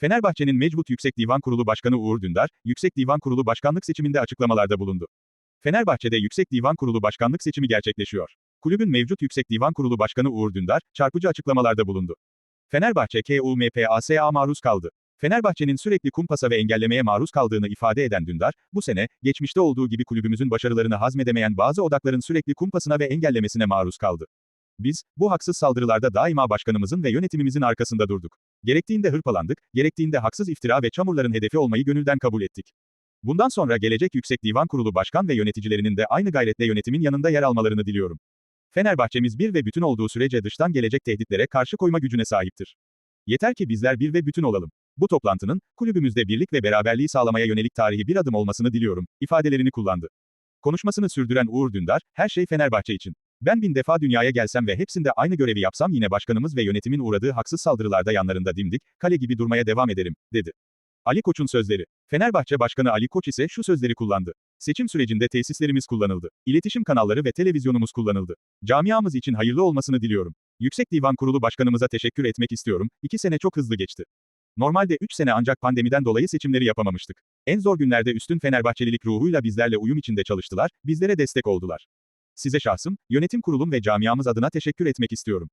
Fenerbahçe'nin mecbut Yüksek Divan Kurulu Başkanı Uğur Dündar, Yüksek Divan Kurulu Başkanlık seçiminde açıklamalarda bulundu. Fenerbahçe'de Yüksek Divan Kurulu Başkanlık seçimi gerçekleşiyor. Kulübün mevcut Yüksek Divan Kurulu Başkanı Uğur Dündar, çarpıcı açıklamalarda bulundu. Fenerbahçe KUMPAS'a maruz kaldı. Fenerbahçe'nin sürekli kumpasa ve engellemeye maruz kaldığını ifade eden Dündar, bu sene, geçmişte olduğu gibi kulübümüzün başarılarını hazmedemeyen bazı odakların sürekli kumpasına ve engellemesine maruz kaldı. Biz, bu haksız saldırılarda daima başkanımızın ve yönetimimizin arkasında durduk. Gerektiğinde hırpalandık, gerektiğinde haksız iftira ve çamurların hedefi olmayı gönülden kabul ettik. Bundan sonra gelecek Yüksek Divan Kurulu Başkan ve yöneticilerinin de aynı gayretle yönetimin yanında yer almalarını diliyorum. Fenerbahçemiz bir ve bütün olduğu sürece dıştan gelecek tehditlere karşı koyma gücüne sahiptir. Yeter ki bizler bir ve bütün olalım. Bu toplantının, kulübümüzde birlik ve beraberliği sağlamaya yönelik tarihi bir adım olmasını diliyorum, ifadelerini kullandı. Konuşmasını sürdüren Uğur Dündar, her şey Fenerbahçe için. Ben bin defa dünyaya gelsem ve hepsinde aynı görevi yapsam yine başkanımız ve yönetimin uğradığı haksız saldırılarda yanlarında dimdik, kale gibi durmaya devam ederim, dedi. Ali Koç'un sözleri. Fenerbahçe Başkanı Ali Koç ise şu sözleri kullandı. Seçim sürecinde tesislerimiz kullanıldı. İletişim kanalları ve televizyonumuz kullanıldı. Camiamız için hayırlı olmasını diliyorum. Yüksek Divan Kurulu Başkanımıza teşekkür etmek istiyorum. İki sene çok hızlı geçti. Normalde 3 sene ancak pandemiden dolayı seçimleri yapamamıştık. En zor günlerde üstün Fenerbahçelilik ruhuyla bizlerle uyum içinde çalıştılar, bizlere destek oldular. Size şahsım, yönetim kurulum ve camiamız adına teşekkür etmek istiyorum.